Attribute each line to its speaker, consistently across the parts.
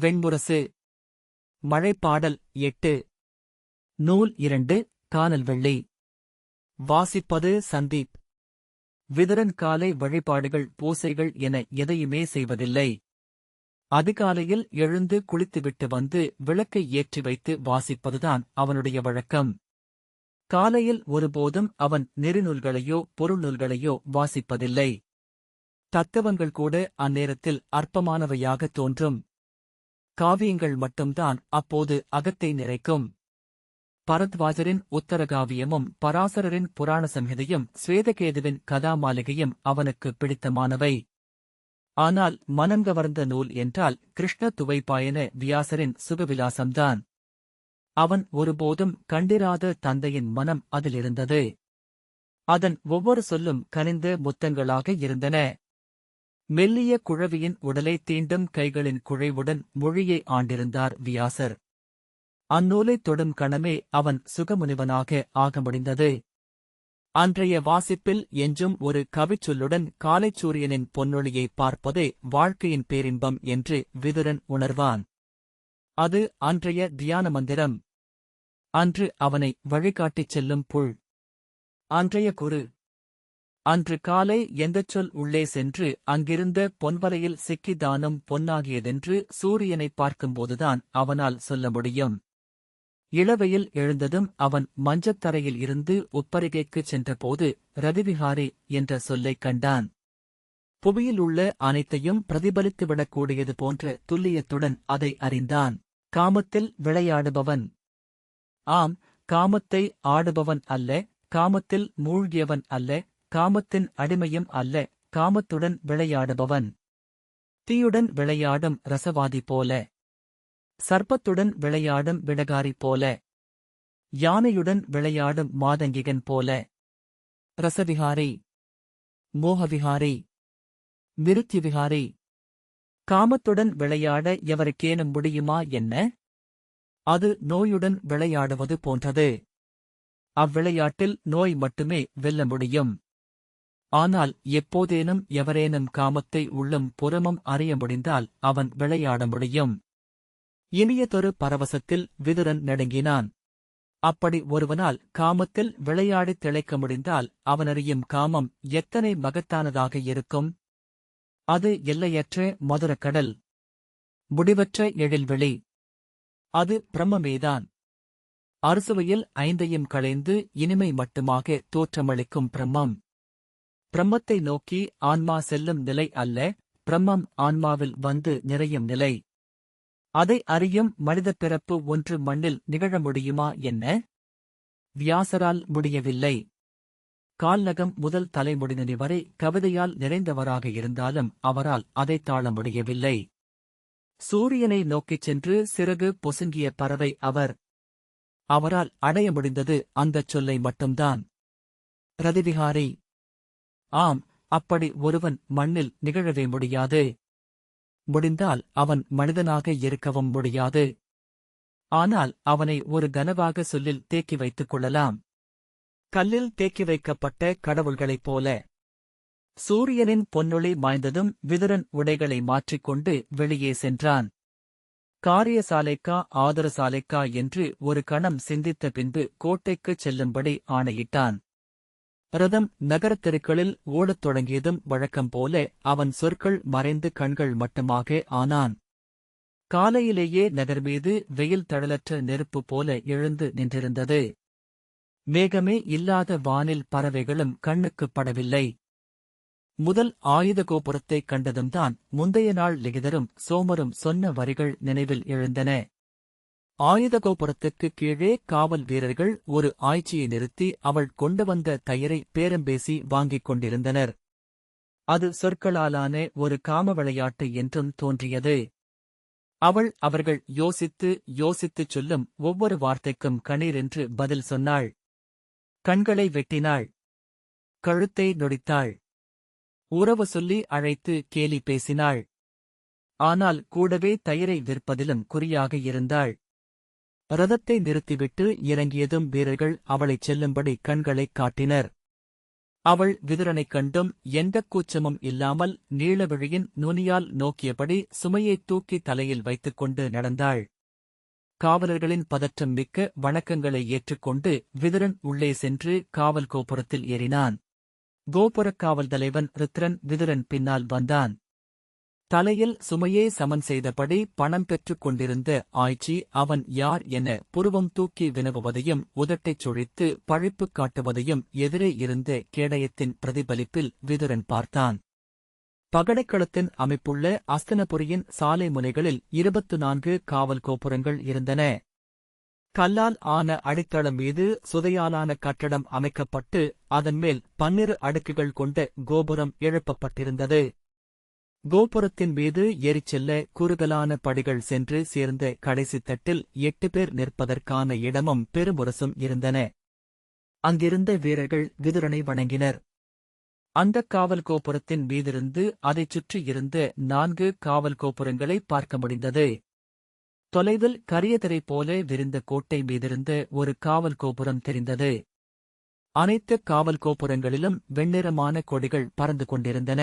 Speaker 1: வெண்முரசு மழைப்பாடல் எட்டு. நூல் இரண்டு கானல் வெள்ளி. வாசிப்பது சந்தீப். விதரன் காலை வழிபாடுகள் பூசைகள் என எதையுமே செய்வதில்லை. அதிகாலையில் எழுந்து குளித்துவிட்டு வந்து விளக்கை ஏற்றி வைத்து வாசிப்பதுதான் அவனுடைய வழக்கம். காலையில் ஒருபோதும் அவன் நெறிநூல்களையோ பொருள்நூல்களையோ வாசிப்பதில்லை. தத்துவங்கள் கூட அந்நேரத்தில் அற்பமானவையாக தோன்றும். காவியங்கள் மட்டும்தான் அப்போது அகத்தை நிறைக்கும். பரத்வாஜரின் உத்தரகாவியமும் பராசரரின் புராண சம்ஹிதையும் ஸ்வேதகேதுவின் கதாமாலிகையும் அவனுக்கு பிடித்தமானவை. ஆனால் மனங்கவர்ந்த நூல் என்றால் கிருஷ்ண துவைப்பாயன வியாசரின் சுகவிலாசம்தான். அவன் ஒருபோதும் கண்டிராத தந்தையின் மனம் அதிலிருந்தது. அதன் ஒவ்வொரு சொல்லும் கனிந்த முத்தங்களாக இருந்தன. மெல்லிய குழவியின் உடலை தீண்டும் கைகளின் குழைவுடன் மொழியை ஆண்டிருந்தார் வியாசர். அந்நூலைத் தொடும் கணமே அவன் சுகமுனிவனாக ஆக முடிந்தது அன்றைய வாசிப்பில் எஞ்சும் ஒரு கவிச்சொல்லுடன் காலைச்சூரியனின் பொன்னொழியை பார்ப்பதே வாழ்க்கையின் பேரின்பம் என்று விதுரன் உணர்வான். அது அன்றைய தியான மந்திரம். அன்று அவனை வழிகாட்டிச் செல்லும் புல். அன்றைய குரு. அன்று காலை எந்தச் சொல் உள்ளே சென்று அங்கிருந்த பொன்வலையில் சிக்கி தானும் பொன்னாகியதென்று சூரியனைப் பார்க்கும்போதுதான் அவனால் சொல்ல முடியும். இளவையில் எழுந்ததும் அவன் மஞ்சத்தரையில் இருந்து உப்பரிகைக்குச் சென்றபோது ரதிவிஹாரி என்ற சொல்லைக் கண்டான். புவியில் உள்ள அனைத்தையும் பிரதிபலித்துவிடக்கூடியது போன்ற துல்லியத்துடன் அதை அறிந்தான். காமத்தில் விளையாடுபவன். ஆம் காமத்தை ஆடுபவன் அல்ல காமத்தில் மூழ்கியவன் அல்ல காமத்தின் அடிமையும் அல்ல காமத்துடன் விளையாடுபவன். தீயுடன் விளையாடும் ரசவாதி போல. சர்ப்பத்துடன் விளையாடும் விடகாரி போல. யானையுடன் விளையாடும் மாதங்கிகன் போல. ரசவிகாரி மோகவிகாரி மிருத்யுவிகாரி காமத்துடன் விளையாட எவருக்கேனும் முடியுமா என்ன? அது நோயுடன் விளையாடுவது போன்றது. அவ்விளையாட்டில் நோய் மட்டுமே வெல்ல முடியும். ஆனால் எப்போதேனும் எவரேனும் காமத்தை உள்ளம் புறமும் அறிய முடிந்தால் அவன் விளையாட முடியும். இனியதொரு பரவசத்தில் விதுரன் நடுங்கினான். அப்படி ஒருவனால் காமத்தில் விளையாடித் திளைக்க முடிந்தால் அவனறியும் காமம் எத்தனை மகத்தானதாக இருக்கும்? அது எல்லையற்ற மதுரக்கடல் முடிவற்ற எழில்வெளி. அது பிரம்மமேதான். அறுசுவையில் ஐந்தையும் களைந்து இனிமை மட்டுமாக தோற்றமளிக்கும் பிரம்மம். பிரம்மத்தை நோக்கி ஆன்மா செல்லும் நிலை அல்ல பிரம்மம் ஆன்மாவில் வந்து நிறையும் நிலை. அதை அறியும் மனிதப் பிறப்பு ஒன்று மண்ணில் நிகழ முடியுமா என்ன? வியாசரால் முடியவில்லை. கால்நகம் முதல் தலைமுடிநனி வரை கவிதையால் நிறைந்தவராக இருந்தாலும் அவரால் அதைத் தாழ முடியவில்லை. சூரியனை நோக்கிச் சென்று சிறகு பொசுங்கிய பறவை அவர். அவரால் அடைய முடிந்தது அந்தச் சொல்லை மட்டும்தான். பிரதிவிகாரி ஆம் அப்படி ஒருவன் மண்ணில் நிகழவே முடியாது. முடிந்தால் அவன் மனிதனாக இருக்கவும் முடியாது. ஆனால் அவனை ஒரு கனவாக சொல்லில் தேக்கி வைத்துக் கொள்ளலாம். கல்லில் தேக்கி வைக்கப்பட்ட கடவுள்களைப் போல. சூரியனின் பொன்னொளி மாய்ந்ததும் விதுரன் உடைகளை மாற்றிக்கொண்டு வெளியே சென்றான். காரியசாலைக்கா ஆதரசாலைக்கா என்று ஒரு கணம் சிந்தித்த பின்பு கோட்டைக்குச் செல்லும்படி ஆணையிட்டான். ரதம் நகரத் தெருக்களில் ஓடத் தொடங்கியதும் வழக்கம் போல அவன் சொற்கள் மறைந்து கண்கள் மட்டுமாக ஆனான். காலையிலேயே நகர் மீது வெயில் தழலற்ற நெருப்பு போல எழுந்து நின்றிருந்தது. மேகமே இல்லாத வானில் பறவைகளும் கண்ணுக்குப் படவில்லை. முதல் ஆயுத கோபுரத்தைக் கண்டதும்தான் முந்தைய நாள் லிகிதரும் சோமரும் சொன்ன வரிகள் நினைவில் எழுந்தன. ஆயுத கோபுரத்துக்கு கீழே காவல் வீரர்கள் ஒரு ஆய்ச்சியை நிறுத்தி அவள் கொண்டு வந்த தயிரை பேரம்பேசி வாங்கிக் கொண்டிருந்தனர். அது சொற்களாலான ஒரு காம விளையாட்டு என்றும் தோன்றியது. அவள் அவர்கள் யோசித்து யோசித்துச் சொல்லும் ஒவ்வொரு வார்த்தைக்கும் கணீரென்று பதில் சொன்னாள். கண்களை வெட்டினாள். கழுத்தை நொடித்தாள். உறவு சொல்லி அழைத்து கேலி பேசினாள். ஆனால் கூடவே தயிரை விற்பதிலும் குறியாக இருந்தாள். ரதத்தை நிறுத்திவிட்டு இறங்கியதும் வீரர்கள் அவளைச் செல்லும்படி கண்களைக் காட்டினர். அவள் விதுரனைக் கண்டும் எந்தக் கூச்சமும் இல்லாமல் நீளவிழியின் நுனியால் நோக்கியபடி சுமையைத் தூக்கி தலையில் வைத்துக் கொண்டு நடந்தாள். காவலர்களின் பதற்றம் மிக்க வணக்கங்களை ஏற்றுக்கொண்டு விதுரன் உள்ளே சென்று காவல் கோபுரத்தில் ஏறினான். கோபுரக் காவல் தலைவன் ருத்ரன் விதுரன் பின்னால் வந்தான். தலையில் சுமையே சமன் செய்தபடி பணம் பெற்றுக் கொண்டிருந்த ஆய்ச்சி அவன் யார் என புருவம் தூக்கி வினவுவதையும் உதட்டைச் சுழித்து பழிப்புக் காட்டுவதையும் எதிரே இருந்த கேடயத்தின் பிரதிபலிப்பில் விதுரன் பார்த்தான். பகடைக்களத்தின் அமைப்புள்ள அஸ்தனபுரியின் சாலை முனைகளில் இருபத்து நான்கு காவல் கோபுரங்கள் இருந்தன. கல்லால் ஆன அடித்தளம் மீது சுதையாலான கட்டடம் அமைக்கப்பட்டு அதன்மேல் பன்னிரு அடுக்குகள் கொண்ட கோபுரம் எழுப்பப்பட்டிருந்தது. கோபுரத்தின் மீது ஏறிச் செல்ல குறுகலான படிகள் சென்று சேர்ந்த கடைசி தட்டில் எட்டு பேர் நிற்பதற்கான இடமும் பெருமுரசும் இருந்தன. அங்கிருந்த வீரர்கள் விதுரனை வணங்கினர். அந்தக் காவல் கோபுரத்தின் மீதிருந்து அதைச் சுற்றி இருந்த நான்கு காவல் கோபுரங்களை பார்க்க முடிந்தது. தொலைவில் கரியதரை போல விரிந்த கோட்டை மீதிருந்த ஒரு காவல் கோபுரம் தெரிந்தது. அனைத்து காவல் கோபுரங்களிலும் வெண்ணிறமான கொடிகள் பறந்து கொண்டிருந்தன.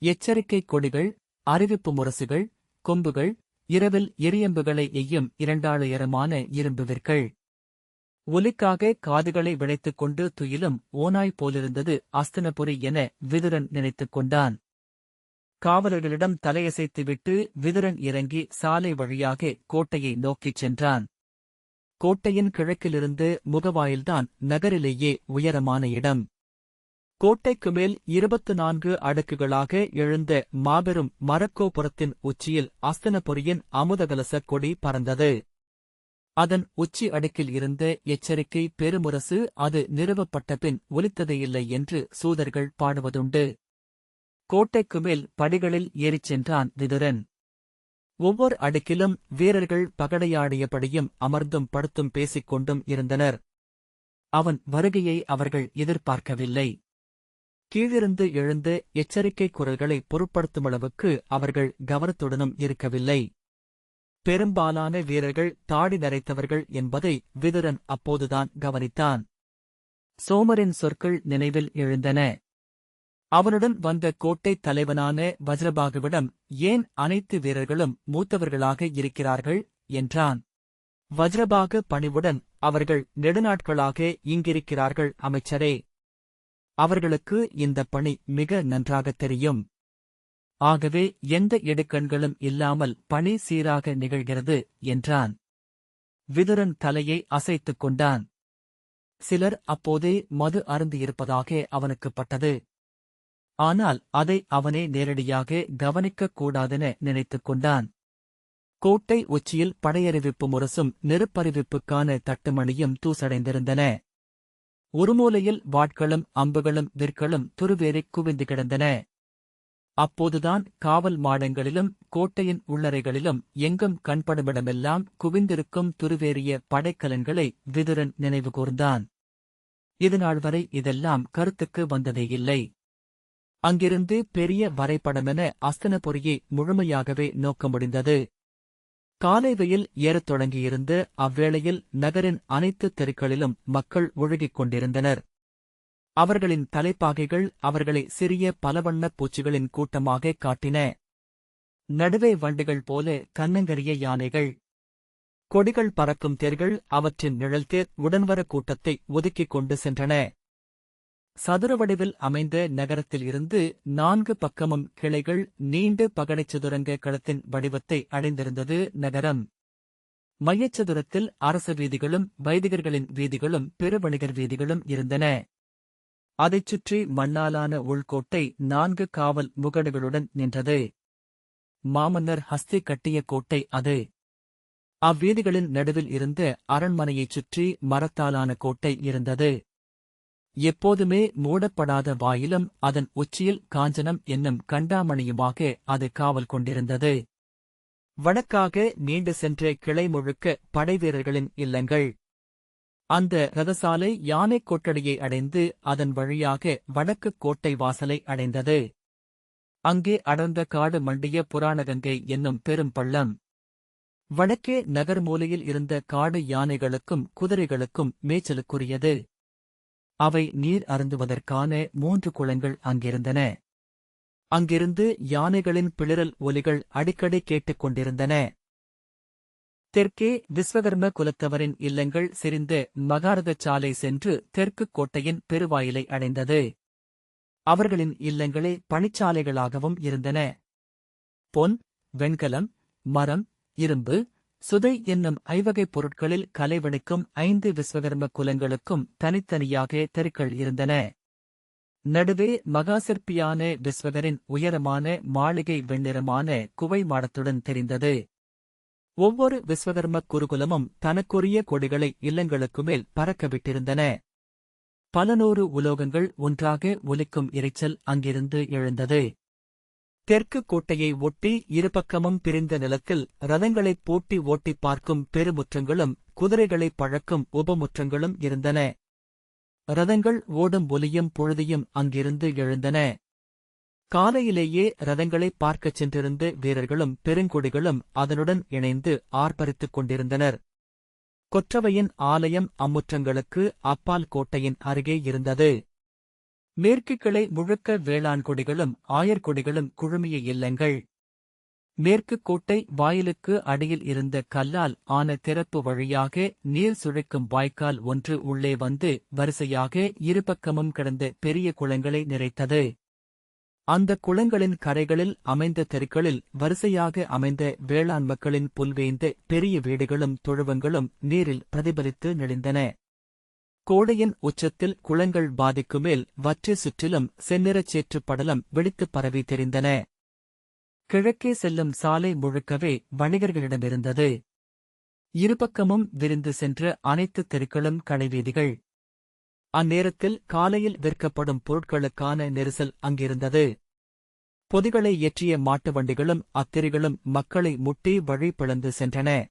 Speaker 1: எச்சரிக்கை கொடிகள் அறிவிப்பு முரசுகள் கொம்புகள் இரவில் எரியம்புகளை எய்யும் இரண்டாளுயரமான இரும்புவிற்கள் ஒலிக்காக காதுகளை விளைத்துக் கொண்டு துயிலும் ஓனாய் போலிருந்தது அஸ்தனபுரி என விதுரன் நினைத்துக் கொண்டான். காவலர்களிடம் தலையசைத்துவிட்டு விதுரன் இறங்கி சாலை வழியாக கோட்டையை நோக்கிச் சென்றான். கோட்டையின் கிழக்கிலிருந்து முகவாயில்தான் நகரிலேயே உயரமான இடம். கோட்டைக்கு மேல் இருபத்து நான்கு அடுக்குகளாக எழுந்த மாபெரும் மரக்கோபுரத்தின் உச்சியில் அஸ்தனபுரியின் அமுதகலச கொடி பறந்தது. அதன் உச்சி அடுக்கில் இருந்த எச்சரிக்கை பெருமுரசு அது நிறுவப்பட்ட பின் ஒலித்ததையில்லை என்று சூதர்கள் பாடுவதுண்டு. கோட்டைக்கு மேல் படிகளில் ஏறிச் சென்றான் விதுரன் ஒவ்வொரு அடுக்கிலும் வீரர்கள் பகடையாடியபடியும் அமர்ந்தும் படுத்தும் பேசிக் கொண்டும் இருந்தனர். அவன் வருகையை அவர்கள் எதிர்பார்க்கவில்லை. கீழிருந்து எழுந்த எச்சரிக்கை குரல்களை பொருட்படுத்துமளவுக்கு அவர்கள் கவனத்துடனும் இருக்கவில்லை. பெரும்பாலான வீரர்கள் தாடி நரைத்தவர்கள் என்பதை விதுரன் அப்போதுதான் கவனித்தான். சோமரின் சொற்கள் நினைவில் எழுந்தன. அவனுடன் வந்த கோட்டைத் தலைவனான வஜ்ரபாகுவிடம் ஏன் அனைத்து வீரர்களும் மூத்தவர்களாக இருக்கிறார்கள்? என்றான். வஜ்ரபாகு பணிவுடன் அவர்கள் நெடுநாட்களாக இங்கிருக்கிறார்கள் அமைச்சரே. அவர்களுக்கு இந்த பணி மிக நன்றாகத் தெரியும். ஆகவே எந்த இடுக்கண்களும் இல்லாமல் பணி சீராக நிகழ்கிறது என்றான். விதுரன் தலையை அசைத்துக் கொண்டான். சிலர் அப்போதே மது அருந்தியிருப்பதாக அவனுக்குப் பட்டது. ஆனால் அதை அவனே நேரடியாக கவனிக்கக் கூடாதென நினைத்துக் கொண்டான். கோட்டை உச்சியில் படையறிவிப்பு முரசும் நெருப்பறிவிப்புக்கான தட்டுமணியும் தூசடைந்திருந்தன. ஒரு மூலையில் வாட்களும் அம்புகளும் விற்களும் துருவேறிக் குவிந்து கிடந்தன. அப்போதுதான் காவல் மாடங்களிலும் கோட்டையின் உள்ளறைகளிலும் எங்கும் கண்படுமிடமெல்லாம் குவிந்திருக்கும் துருவேறிய படைக்கலன்களை விதுரன் நினைவு கூர்ந்தான். இதுநாள் வரை இதெல்லாம் கருத்துக்கு வந்ததே இல்லை. அங்கிருந்து பெரிய வரைபடமென அஸ்தனபுரியை முழுமையாகவே நோக்க முடிந்தது. காலை வெயில் ஏறத் தொடங்கியிருந்து அவ்வேளையில் நகரின் அனைத்து தெருக்களிலும் மக்கள் ஒழுகிக் கொண்டிருந்தனர். அவர்களின் தலைப்பாகைகள் அவர்களை சிறிய பலவண்ணப் பூச்சிகளின் கூட்டமாகக் காட்டின. நடுவே வண்டுகள் போல கன்னங்கரிய யானைகள். கொடிகள் பறக்கும் தேர்கள் அவற்றின் நிழல் தேர் உடன்வர கூட்டத்தை ஒதுக்கிக் கொண்டு சென்றன. சதுர வடிவில் அமைந்த நகரத்தில் இருந்து நான்கு பக்கமும் கிளைகள் நீண்டு பகடைச் சதுரங்க களத்தின் வடிவத்தை அடைந்திருந்தது நகரம். மையச்சதுரத்தில் அரச வீதிகளும் வைதிகர்களின் வீதிகளும் பெருவணிகர் வீதிகளும் இருந்தன. அதைச் சுற்றி மண்ணாலான உள்கோட்டை நான்கு காவல் முகடுகளுடன் நின்றது. மாமன்னர் ஹஸ்தி கட்டிய கோட்டை அது. அவ்வீதிகளின் நடுவில் இருந்த அரண்மனையைச் சுற்றி மரத்தாலான கோட்டை இருந்தது. எப்போதுமே மூடப்படாத வாயிலும் அதன் உச்சியில் காஞ்சனம் என்னும் கண்டாமணியுமாக அது காவல் கொண்டிருந்தது. வடக்காக நீண்டு சென்ற கிளை முழுக்க படைவீரர்களின் இல்லங்கள். அந்த ரதசாலை யானைக் கொட்டடியை அடைந்து அதன் வழியாக வடக்குக் கோட்டை வாசலை அடைந்தது. அங்கே அடர்ந்த காடு மண்டிய புராணகங்கை என்னும் பெரும் பள்ளம். வடக்கே நகர் மூலையில் இருந்த காடு யானைகளுக்கும் குதிரைகளுக்கும் மேய்ச்சலுக்குரியது. அவை நீர் அருந்துவதற்கான மூன்று குளங்கள் அங்கிருந்தன. அங்கிருந்து யானைகளின் பிளிரல் ஒலிகள் அடிக்கடி கேட்டுக் கொண்டிருந்தன. தெற்கே விஸ்வகர்ம குலத்தவரின் இல்லங்கள் செறிந்த மகாரத சாலை சென்று தெற்குக் கோட்டையின் பெருவாயிலை அடைந்தது. அவர்களின் இல்லங்களே பணிச்சாலைகளாகவும் இருந்தன. பொன் வெண்கலம் மரம் இரும்பு சுதை என்னும் ஐவகைப் பொருட்களில் கலைவனுக்கும் ஐந்து விஸ்வகர்ம குலங்களுக்கும் தனித்தனியாக தெருக்கள் இருந்தன. நடுவே மகாசிற்பியான விஸ்வகரின் உயரமான மாளிகை வெண்ணிறமான குவை மாடத்துடன் தெரிந்தது. ஒவ்வொரு விஸ்வகர்ம குருகுலமும் தனக்குரிய கொடிகளை இல்லங்களுக்கு மேல் பறக்க விட்டிருந்தன பல நூறு உலோகங்கள் ஒன்றாக ஒலிக்கும் இரைச்சல் அங்கிருந்து எழுந்தது. தெற்கு கோட்டையை ஒட்டி இருபக்கமும் பிரிந்த நிலத்தில் ரதங்களைப் போட்டி ஓட்டிப் பார்க்கும் பெருமுற்றங்களும் குதிரைகளைப் பழக்கும் உபமுற்றங்களும் இருந்தன. ரதங்கள் ஓடும் ஒலியும் பொழுதியும் அங்கிருந்து எழுந்தன. காலையிலேயே ரதங்களை பார்க்கச் சென்றிருந்த வீரர்களும் பெருங்கொடிகளும் அதனுடன் இணைந்து ஆர்ப்பரித்துக் கொண்டிருந்தனர். கொற்றவையின் ஆலயம் அம்முற்றங்களுக்கு அப்பால் கோட்டையின் அருகே இருந்தது. மேற்கு கிளை முழுக்க வேளாண் கொடிகளும் ஆயர்கொடிகளும் குழுமிய இல்லங்கள். மேற்கு கோட்டை வாயிலுக்கு அடியில் இருந்த கல்லால் ஆன திறப்பு வழியாக நீர் சுழைக்கும் வாய்க்கால் ஒன்று உள்ளே வந்து வரிசையாக இருபக்கமும் கிடந்த பெரிய குளங்களை நிறைத்தது. அந்த குளங்களின் கரைகளில் அமைந்த தெருக்களில் வரிசையாக அமைந்த வேளாண் மக்களின் புல்வேய்ந்த பெரிய வீடுகளும் தொழுவங்களும் நீரில் பிரதிபலித்து நெளிந்தன. கோடையின் உச்சத்தில் குளங்கள் பாதிக்குமேல் வற்றி சுற்றிலும் செந்நிறச் சேற்றுப் படலம் வெடித்துப் பரவி தெரிந்தன. கிழக்கே செல்லும் சாலை முழுக்கவே வணிகர்களிடமிருந்தது இருபக்கமும் விரிந்து சென்ற அனைத்து தெருக்களும் கடைவீதிகள் அந்நேரத்தில் காலையில் விற்கப்படும் பொருட்களுக்கான நெரிசல் அங்கிருந்தது. பொதிகளை ஏற்றிய மாட்டு வண்டிகளும் அத்திரிகளும் மக்களை முட்டி வழி பிளந்து சென்றன.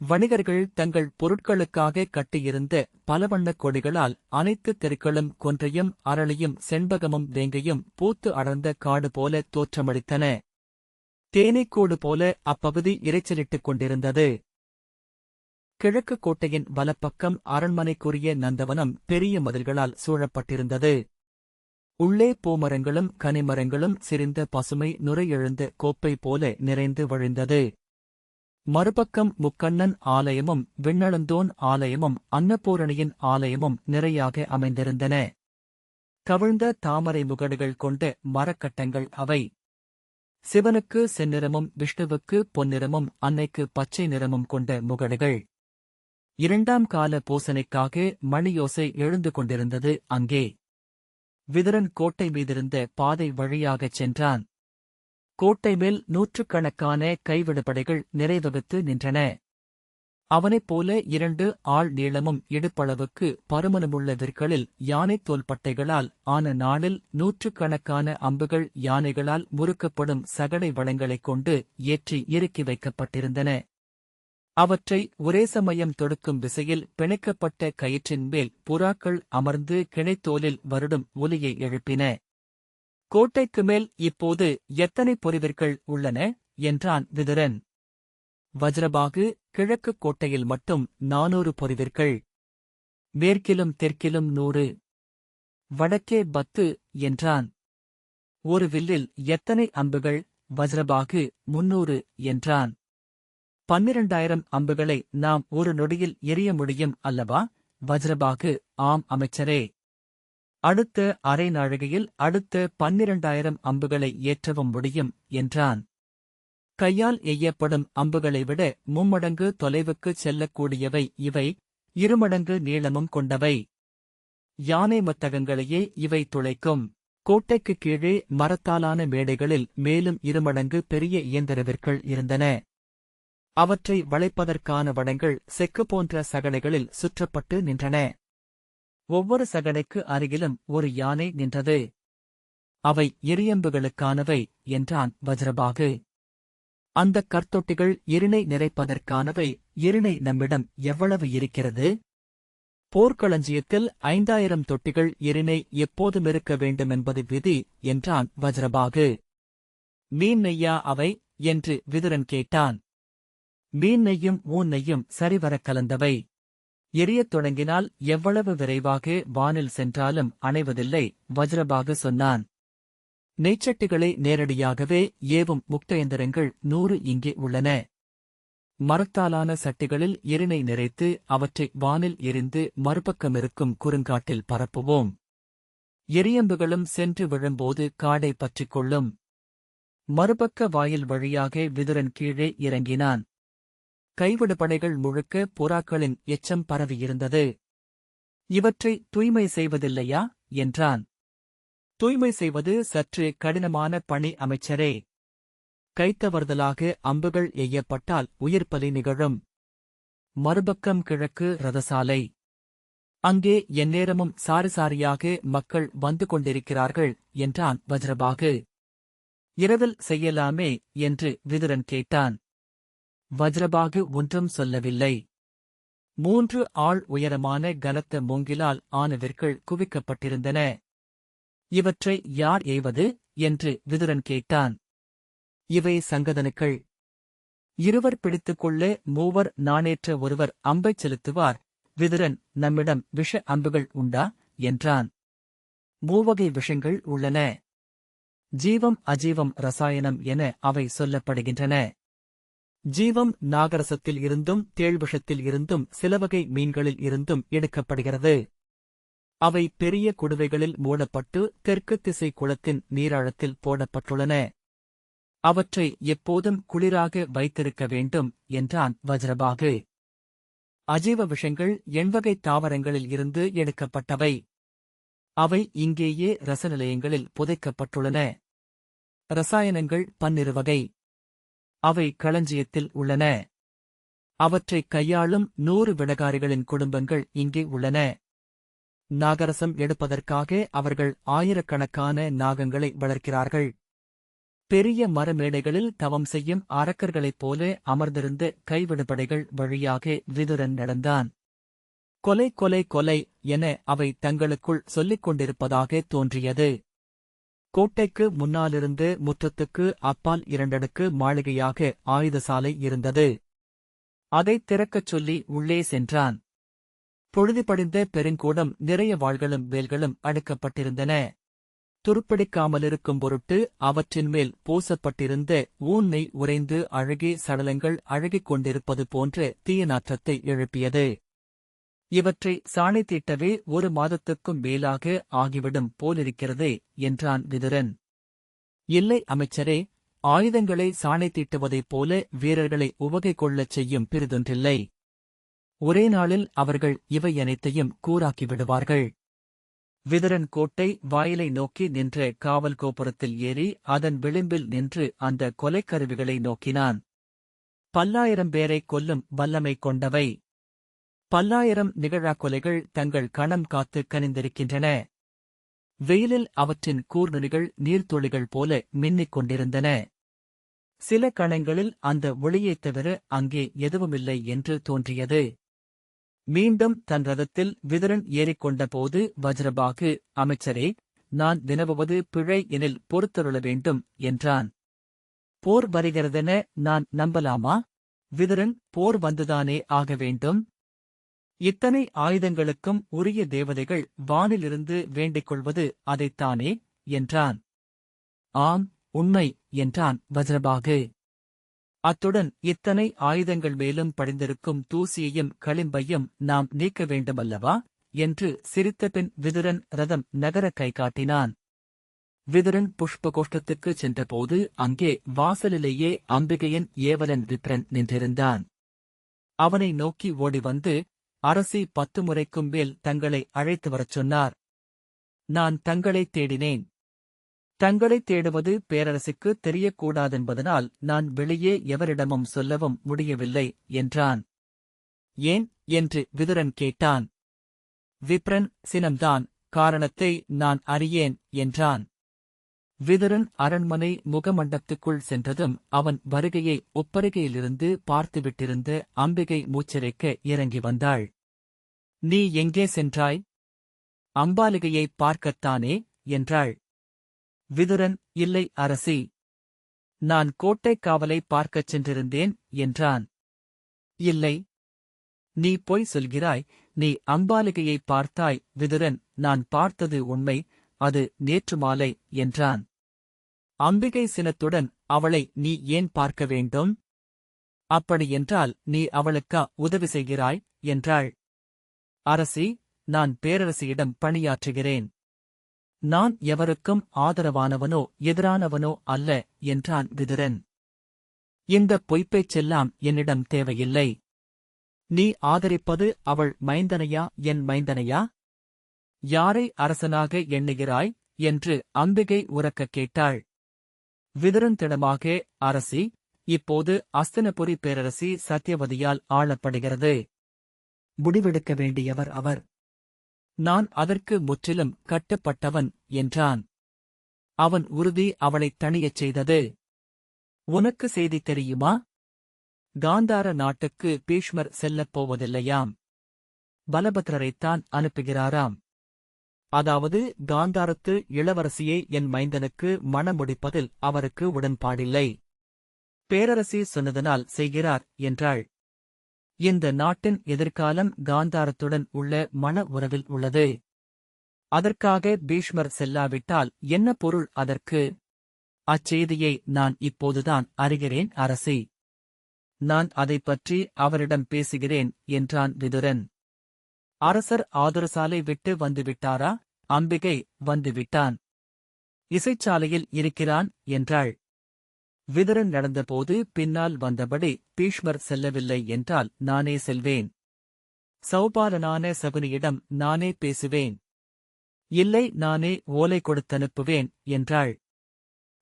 Speaker 1: வணிகர்கள் தங்கள் பொருட்களுக்காக கட்டியிருந்த பலவண்ணக் கொடிகளால் அனைத்து தெருக்களும் கொன்றையும் அரளியும் செண்பகமும் வேங்கையும் பூத்து அடர்ந்த காடு போல தோற்றமளித்தன. தேனீக்கூடு போல அப்பகுதி இரைச்சலிட்டுக் கொண்டிருந்தது. கிழக்கு கோட்டையின் வலப்பக்கம் அரண்மனைக்குரிய நந்தவனம் பெரிய மதில்களால் சூழப்பட்டிருந்தது. உள்ளே பூமரங்களும் கனிமரங்களும் சிரிந்த பசுமை நுரையெழுந்த கோப்பை போல நிறைந்து வழிந்தது. மறுபக்கம் முக்கண்ணன் ஆலயமும் விண்ணளந்தோன் ஆலயமும் அன்னபூரணியின் ஆலயமும் நிறையாக அமைந்திருந்தன. கவிழ்ந்த தாமரை முகடுகள் கொண்ட மரக்கட்டங்கள் அவை. சிவனுக்கு செந்நிறமும் விஷ்ணுவுக்கு பொன்னிறமும் அன்னைக்கு பச்சை நிறமும் கொண்ட முகடுகள். இரண்டாம் கால பூசனைக்காக மணியோசை எழுந்து கொண்டிருந்தது அங்கே. விதரன் கோட்டை மீதிருந்த பாதை வழியாகச் சென்றான். கோட்டை மேல் நூற்றுக்கணக்கான கைவிடுபடைகள் நிறைவகுத்து நின்றன. அவனைப் போல இரண்டு ஆள் நீளமும் இடுப்பளவுக்கு பருமனமுள்ள விற்களில் யானைத் தோல்பட்டைகளால் ஆன நாளில் நூற்றுக்கணக்கான அம்புகள் யானைகளால் முறுக்கப்படும் சகடை வளங்களைக் கொண்டு ஏற்றி இறுக்கி வைக்கப்பட்டிருந்தன. அவற்றை ஒரே சமயம் தொடுக்கும் விசையில் பிணைக்கப்பட்ட கயிற்றின் மேல் புறாக்கள் அமர்ந்து கிணைத்தோலில் வருடும் ஒலியை எழுப்பின. கோட்டைக்கு மேல் இப்போது எத்தனை பொறிவிற்கள் உள்ளன? என்றான் விதுரன். வஜ்ரபாகு கிழக்குக் கோட்டையில் மட்டும் நானூறு பொறிவிற்கள். மேற்கிலும் தெற்கிலும் நூறு. வடக்கே பத்து என்றான். ஒரு வில்லில் எத்தனை அம்புகள்? வஜ்ரபாகு முன்னூறு என்றான். பன்னிரண்டாயிரம் அம்புகளை நாம் ஒரு நொடியில் எரிய முடியும் அல்லவா? வஜ்ரபாகு ஆம் அமைச்சரே. அடுத்த அரை நாழிகையில் அடுத்த பன்னிரண்டாயிரம் அம்புகளை ஏற்றவும் முடியும் என்றான். கையால் எய்யப்படும் அம்புகளை விட மும்மடங்கு தொலைவுக்குச் செல்லக்கூடியவை இவை இருமடங்கு நீளமும் கொண்டவை. யானை மத்தகங்களையே இவை துளைக்கும். கோட்டைக்கு கீழே மரத்தாலான மேடைகளில் மேலும் இருமடங்கு பெரிய இயந்திரவிற்கள் இருந்தன. அவற்றை வளைப்பதற்கான வடங்கள் செக்கு போன்ற சகடைகளில் சுற்றப்பட்டு நின்றன. ஒவ்வொரு சகடைக்கு அருகிலும் ஒரு யானை நின்றது. அவை எரியம்புகளுக்கானவை என்றான் வஜ்ரபாகு. அந்தக் கற்தொட்டிகள் எரிணை நிறைப்பதற்கானவை எரிணை நம்மிடம் எவ்வளவு இருக்கிறது? போர்க்களஞ்சியத்தில் ஐந்தாயிரம் தொட்டிகள் எரிணை எப்போதும் இருக்க வேண்டுமென்பது விதி என்றான் வஜ்ரபாகு. மீன் நெய்யா அவை? என்று விதுரன் கேட்டான். மீன் நெய்யும் ஊன் நெய்யும் சரிவரக் கலந்தவை. எரியத் தொடங்கினால் எவ்வளவு விரைவாக வானில் சென்றாலும் அணைவதில்லை வஜ்ரபாகு சொன்னான். நெய்ச்சட்டிகளை நேரடியாகவே ஏவும் முக்தயந்திரங்கள் நூறு இங்கே உள்ளன. மரத்தாலான சட்டிகளில் எரினை நிறைத்து அவற்றை வானில் எரிந்து மறுபக்கமிருக்கும் குறுங்காட்டில் பரப்புவோம். எரியம்புகளும் சென்று விழும்போது காடை பற்றிக் கொள்ளும். மறுபக்க வாயில் வழியாக விதுரன் கீழே இறங்கினான். கைவிடுபடைகள் முழுக்க புறாக்களின் எச்சம் பரவியிருந்தது. இவற்றை தூய்மை செய்வதில்லையா? என்றான். தூய்மை செய்வது சற்று கடினமான பணி அமைச்சரே. கைத்தவறுதலாக அம்புகள் எய்யப்பட்டால் உயிர்ப்பலி நிகழும். மறுபக்கம் கிழக்கு ரதசாலை. அங்கே எந்நேரமும் சாரி சாரியாக மக்கள் வந்து கொண்டிருக்கிறார்கள் என்றான் வஜ்ரபாகு. இரவில் செய்யலாமே? என்று விதுரன் கேட்டான். வஜ்ரபாகு ஒன்றும் சொல்லவில்லை. மூன்று ஆள் உயரமான கனத்த மூங்கிலால் ஆனவிற்குள் குவிக்கப்பட்டிருந்தன. இவற்றை யார் எய்வது என்று விதுரன் கேட்டான். இவை சங்கதனுக்கள். இருவர் பிடித்துக்கொள்ள மூவர் நாணேற்ற ஒருவர் அம்பைச் செலுத்துவார். விதுரன் நம்மிடம் விஷ அம்புகள் உண்டா? என்றான். மூவகை விஷங்கள் உள்ளன. ஜீவம் அஜீவம் ரசாயனம் என அவை சொல்லப்படுகின்றன. ஜீவம் நாகரசத்தில் இருந்தும் தேள்விஷத்தில் இருந்தும் சிலவகை மீன்களில் இருந்தும் எடுக்கப்படுகிறது. அவை பெரிய குடுவைகளில் மூடப்பட்டு தெற்கு திசை குளத்தின் நீராழத்தில் போடப்பட்டுள்ளன. அவற்றை எப்போதும் குளிராக வைத்திருக்க வேண்டும் என்றான் வஜ்ரபாகு. அஜீவ விஷங்கள் எண்வகை தாவரங்களில் இருந்து எடுக்கப்பட்டவை. அவை இங்கேயே ரசநிலையங்களில் புதைக்கப்பட்டுள்ளன. ரசாயனங்கள் பன்னிரு வகை. அவை களஞ்சியத்தில் உள்ளன. அவற்றை கையாளும் நூறு விடகாரிகளின் குடும்பங்கள் இங்கே உள்ளன. நாகரசம் எடுப்பதற்காக அவர்கள் ஆயிரக்கணக்கான நாகங்களை வளர்க்கிறார்கள். பெரிய மரமேடைகளில் தவம் செய்யும் அரக்கர்களைப் போல அமர்ந்திருந்த கைவிடுபடைகள் வழியாக விதுரன் நடந்தான். கொலை கொலை கொலை என அவை தங்களுக்குள் சொல்லிக் கொண்டிருப்பதாக தோன்றியது. கோட்டைக்கு முன்னாலிருந்து முற்றத்துக்கு அப்பால் இரண்டடுக்கு மாளிகையாக ஆயுதசாலை இருந்தது. அதைத் திறக்கச் சொல்லி உள்ளே சென்றான். பொழுதுபடிந்த பெருங்கூடம் நிறைய வாள்களும் வேல்களும் அடுக்கப்பட்டிருந்தன. துருப்பிடிக்காமலிருக்கும் பொருட்டு அவற்றின் மேல் பூசப்பட்டிருந்த ஊன்னை உறைந்து அழகே சடலங்கள் அழகிக் கொண்டிருப்பது போன்ற தீய நாற்றத்தை எழுப்பியது. இவற்றை சாணை தீட்டவே ஒரு மாதத்துக்கும் மேலாக ஆகிவிடும் போலிருக்கிறதே என்றான் விதுரன். இல்லை அமைச்சரே ஆயுதங்களை சாணை தீட்டுவதைப் போல வீரர்களை உவகை கொள்ளச் செய்யும் பிரிதொன்றில்லை ஒரே நாளில் அவர்கள் இவை அனைத்தையும் கூறாக்கி விடுவார்கள். விதரன் கோட்டை வாயிலை நோக்கி நின்ற காவல் கோபுரத்தில் ஏறி அதன் விளிம்பில் நின்று அந்த கொலைக்கருவிகளை நோக்கினான். பல்லாயிரம் பேரைக் கொல்லும் வல்லமை கொண்டவை. பல்லாயிரம் நிகழாக்கொலைகள் தங்கள் கணம் காத்து கனிந்திருக்கின்றன. வெயிலில் அவற்றின் கூர்நுனிகள் நீர்த்துளிகள் போல மின்னிக் கொண்டிருந்தன. சில கணங்களில் அந்த ஒளியைத் தவிர அங்கே எதுவுமில்லை என்று தோன்றியது. மீண்டும் தன் ரதத்தில் விதரன் ஏறிக்கொண்டபோது வஜ்ரபாகு அமைச்சரே நான் வினவுவது பிழை எனில் பொறுத்தருள வேண்டும் என்றான். போர் வருகிறதென நான் நம்பலாமா? விதரன் போர் வந்துதானே ஆக வேண்டும். இத்தனை ஆயுதங்களுக்கும் உரிய தேவதைகள் வானிலிருந்து வேண்டிக் கொள்வது அதைத்தானே என்றான். ஆம் உண்மை என்றான் வஜ்ரபாகு. அத்துடன் இத்தனை ஆயுதங்கள் மேலும் படிந்திருக்கும் தூசியையும் களிம்பையும் நாம் நீக்க வேண்டுமல்லவா? என்று சிரித்தபின் விதுரன் ரதம் நகர கை காட்டினான். விதுரன் புஷ்ப கோஷ்டத்துக்குச் சென்றபோது அங்கே வாசலிலேயே அம்பிகையின் ஏவலன் விப்ரன் நின்றிருந்தான். அவனை நோக்கி ஓடி வந்து அரசி பத்து முறைக்கும் மேல் தங்களை அழைத்து வரச் சொன்னார். நான் தங்களைத் தேடினேன். தங்களைத் தேடுவது பேரரசுக்கு தெரியக்கூடாதென்பதனால் நான் வெளியே எவரிடமும் சொல்லவும் முடியவில்லை என்றான். ஏன்? என்று விதுரன் கேட்டான். விப்ரன் சினம்தான் காரணத்தை நான் அறியேன் என்றான். விதுரன் அரண்மனை முகமண்டபத்துக்குள் சென்றதும் அவன் வருகையை ஒப்பருகையிலிருந்து பார்த்துவிட்டிருந்த அம்பிகை மூச்சரைக்க இறங்கி வந்தாள். நீ எங்கே சென்றாய்? அம்பாலிகையைப் பார்க்கத்தானே? என்றாள். விதுரன் இல்லை அரசி. நான் கோட்டைக் காவலை பார்க்கச் சென்றிருந்தேன் என்றான். இல்லை. நீ பொய் சொல்கிறாய் நீ அம்பாலிகையை பார்த்தாய் விதுரன். நான் பார்த்தது உண்மை. அது நேற்று மாலை என்றான். அம்பிகை சினத்துடன் அவளை நீ ஏன் பார்க்க வேண்டும்? அப்படியென்றால் நீ அவளுக்கா உதவி செய்கிறாய் என்றாள். அரசி நான் பேரரசியிடம் பணியாற்றுகிறேன். நான் எவருக்கும் ஆதரவானவனோ எதிரானவனோ அல்ல என்றான் விதுரன். இந்த பொய்ப்பைச்செல்லாம் என்னிடம் தேவையில்லை. நீ ஆதரிப்பது அவள் மைந்தனையா என் மைந்தனையா? யாரை அரசனாக எண்ணுகிறாய்? என்று அம்பிகை உரக்கக் கேட்டாள். விதரந்திடமாக அரசி இப்போது அஸ்தினபுரி பேரரசி சத்தியவதியால் ஆளப்படுகிறது. முடிவெடுக்க வேண்டியவர் அவர். நான் அதற்கு முற்றிலும் கட்டுப்பட்டவன் என்றான். அவன் உறுதி அவளைத் தணியச் செய்தது. உனக்கு செய்தி தெரியுமா? காந்தார நாட்டுக்கு பீஷ்மர் செல்லப் போவதில்லையாம். பலபத்ரரைத்தான் அனுப்புகிறாராம். அதாவது காந்தாரத்து இளவரசியை என் மைந்தனுக்கு மணமுடிப்பதில் அவருக்கு உடன்பாடில்லை. பேரரசி சொன்னதனால் செய்கிறார் என்றாள். இந்த நாட்டின் எதிர்காலம் காந்தாரத்துடன் உள்ள மன உறவில் உள்ளது. அதற்காக பீஷ்மர் செல்லாவிட்டால் என்ன பொருள் அதற்கு? அச்செய்தியை நான் இப்போதுதான் அறிகிறேன் அரசி. நான் அதைப் பற்றி அவரிடம் பேசுகிறேன் என்றான் விதுரன். அரசர் ஆதுரசாலை விட்டு வந்துவிட்டாரா? அம்பிகை வந்துவிட்டான். இசைச்சாலையில் இருக்கிறான் என்றாள். விதுரன் நடந்தபோது பின்னால் வந்தபடி பீஷ்மர் செல்லவில்லை என்றால் நானே செல்வேன். சௌபாலனான சகுனியிடம் நானே பேசுவேன். இல்லை நானே ஓலை கொடுத்தனுப்புவேன் என்றாள்.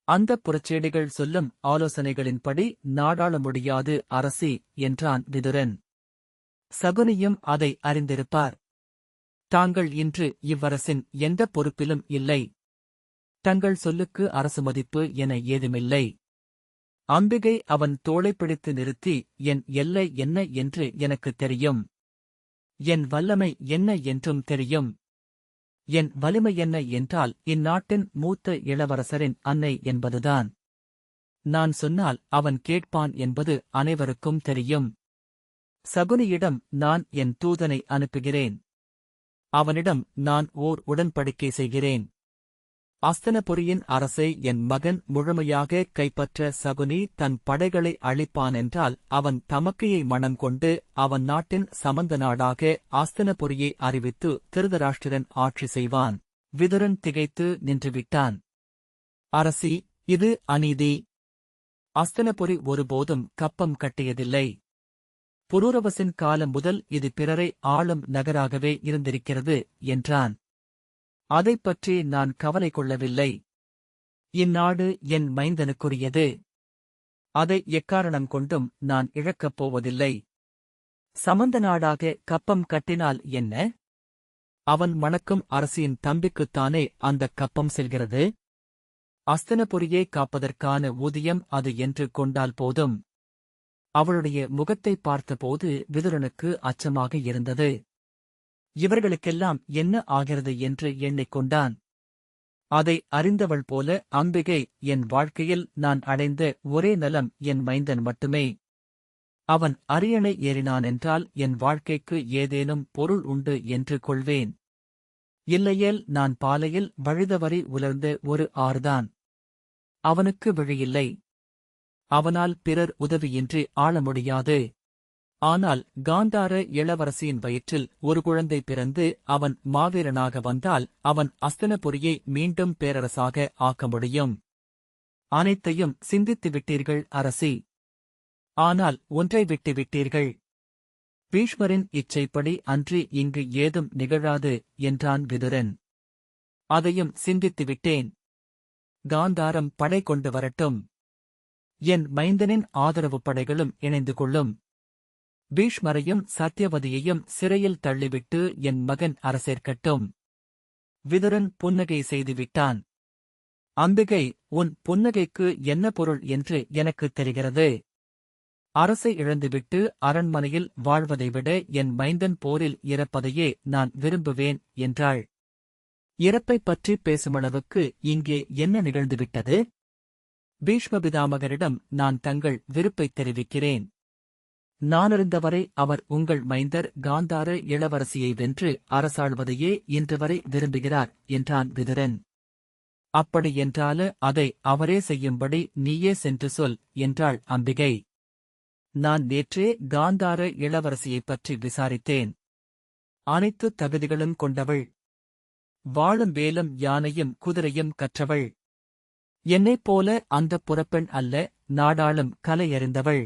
Speaker 1: அந்த புறச்சேடிகள் சொல்லும் ஆலோசனைகளின்படி நாடாள முடியாது அரசி என்றான் விதுரன். சகுனியும் அதை அறிந்திருப்பார். தாங்கள் இன்று இவ்வரசின் எந்த பொறுப்பிலும் இல்லை. தங்கள் சொல்லுக்கு அரசு மதிப்பு என ஏதுமில்லை. அம்பிகை அவன் தோளை பிடித்து நிறுத்தி என் எல்லை என்ன என்று எனக்கு தெரியும். என் வல்லமை என்ன என்றும் தெரியும். என் வலிமை என்ன என்றால் இந்நாட்டின் மூத்த இளவரசரின் அன்னை என்பதுதான். நான் சொன்னால் அவன் கேட்பான் என்பது அனைவருக்கும் தெரியும். சகுனியிடம் நான் என் தூதனை அனுப்புகிறேன். அவனிடம் நான் ஓர் உடன்படிக்கை செய்கிறேன். அஸ்தனபுரியின் அரசை என் மகன் முழுமையாக கைப்பற்ற சகுனி தன் படைகளை அழிப்பானென்றால் அவன் தமக்கையை மனம் கொண்டு அவன் நாட்டின் சமந்த நாடாக அஸ்தனபுரியை அறிவித்து திருதராஷ்டிரன் ஆட்சி செய்வான். விதுரன் திகைத்து நின்றுவிட்டான். அரசி இது அநீதி. அஸ்தனபுரி ஒருபோதும் கப்பம் கட்டியதில்லை. புரூரவசின் காலம் முதல் இது பிறரை ஆளும் நகராகவே இருந்திருக்கிறது என்றான். அதைப் பற்றி நான் கவலை கொள்ளவில்லை. இந்நாடு என் மைந்தனுக்குரியது. அதை எக்காரணம் கொண்டும் நான் இழக்கப் போவதில்லை. சமந்த நாடாக கப்பம் கட்டினால் என்ன? அவன் மணக்கும் அரசியின் தம்பிக்குத்தானே அந்தக் கப்பம் செல்கிறது? அஸ்தனபுரியை காப்பதற்கான ஊதியம் அது என்று கொண்டால் போதும். அவளுடைய முகத்தை பார்த்தபோது விதுரனுக்கு அச்சமாக இருந்தது. இவர்களுக்கெல்லாம் என்ன ஆகிறது என்று எண்ணிக்கொண்டான் அதை அறிந்தவள் போல அம்பிகை என் வாழ்க்கையில் நான் அடைந்த ஒரே நலம் என் மைந்தன் மட்டுமே. அவன் அரியணை ஏறினான் என்றால் என் வாழ்க்கைக்கு ஏதேனும் பொருள் உண்டு என்று கொள்வேன். இல்லையேல் நான் பாலையில் வழுதவரை உலர்ந்த ஒரு ஆறுதான். அவனுக்கு விழியில்லை. அவனால் பிறர் உதவியின்றி ஆள முடியாது. ஆனால் காந்தார இளவரசியின் வயிற்றில் ஒரு குழந்தை பிறந்து அவன் மாவீரனாக வந்தால் அவன் அஸ்தனபுரியை மீண்டும் பேரரசாக ஆக்க முடியும். அனைத்தையும் சிந்தித்து விட்டீர்கள் அரசி. ஆனால் ஒன்றை விட்டு விட்டீர்கள். பீஷ்மரின் இச்சைப்படி அன்றி இங்கு ஏதும் நிகழாது என்றான் விதுரன். அதையும் சிந்தித்து விட்டேன். காந்தாரம் படை கொண்டு வரட்டும். என் மைந்தனின் ஆதரவு படைகளும் இணைந்து கொள்ளும். பீஷ்மரையும் சத்யவதியையும் சிறையில் தள்ளிவிட்டு என் மகன் அரசேற்கட்டும் விதுரன் புன்னகை செய்துவிட்டான். அம்பிகை உன் புன்னகைக்கு என்ன பொருள் என்று எனக்குத் தெரிகிறது? அரசை இழந்துவிட்டு அரண்மனையில் வாழ்வதை விட என் மைந்தன் போரில் இறப்பதையே நான் விரும்புவேன் என்றாள். இறப்பைப் பற்றி பேசுமளவுக்கு இங்கே என்ன நிகழ்ந்துவிட்டது? பீஷ்மபிதாமகரிடம் நான் தங்கள் விருப்பைத் தெரிவிக்கிறேன். நானறிந்தவரை அவர் உங்கள் மைந்தர் காந்தார இளவரசியை வென்று அரசாள்வதையே இன்று வரை விரும்புகிறார் என்றான் விதுரன். அப்படியென்றால அதை அவரே செய்யும்படி நீயே சென்று சொல் என்றாள் அம்பிகை. நான் நேற்றே காந்தார இளவரசியைப் பற்றி விசாரித்தேன். அனைத்து தகுதிகளும் கொண்டவள். வாழும் வேலும் யானையும் குதிரையும் கற்றவள். என்னைப் போல அந்தப் புறப்பெண் அல்ல நாடாளும் கலையறிந்தவள்.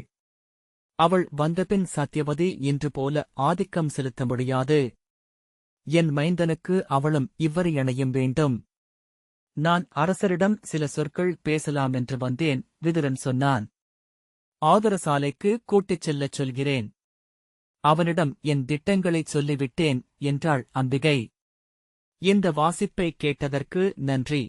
Speaker 1: அவள் வந்தபின் சத்தியவதி இன்று போல ஆதிக்கம் செலுத்த முடியாது. என் மைந்தனுக்கு அவளும் இவ்வரையணையும் வேண்டும். நான் அரசரிடம் சில சொற்கள் பேசலாம் என்று வந்தேன் விதுரன் சொன்னான். ஆதரசாலைக்கு கூட்டிச் செல்லச் சொல்கிறேன். அவனிடம் என் திட்டங்களைச் சொல்லிவிட்டேன் என்றாள் அம்பிகை. இந்த வாசிப்பை கேட்டதற்கு நன்றி.